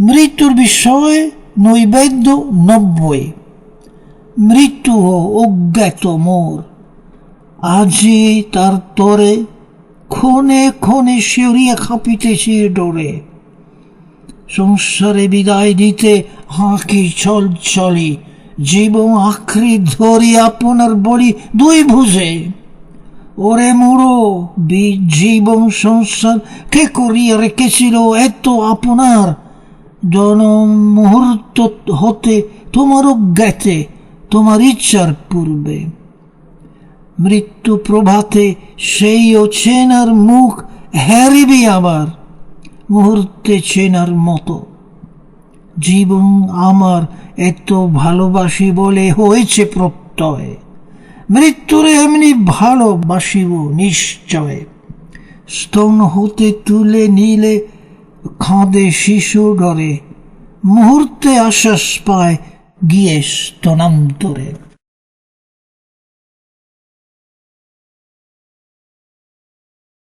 মৃত্যুর বিষয়ে নৈবেদ্য নব্বই। মৃত্যু অজ্ঞাত মোর। আজি তার তরে ক্ষণে ক্ষণে শিউরিয়া খাপিতেছি ডোরে। সংসারে বিদায় দিতে হাঁকি চল চলি জীবন আখরি ধরি আপনার বলি দুই ভুজে। ওরে মুড়ো বি জীবন, সংসার, কে করিয়া রেখেছিল এত আপনার? জনম মুহূর্ত হতে তোমারও জ্ঞাতে তোমার ইচ্ছার পূর্বে। মৃত্যু প্রভাতে সেই ও চেনার মুখ হ্যারিবি আবার, মুহূর্তে চেনার মতো। জীবন আমার এত ভালোবাসি বলে হয়েছে প্রত্যয়, মৃত্যুরে এমনি ভালোবাসিব নিশ্চয়। স্তন হতে তুলে নিলে খাঁদে শিশু ডরে মুহূর্তে আশ্বাস পায় গিয়ে স্তনান্তরে।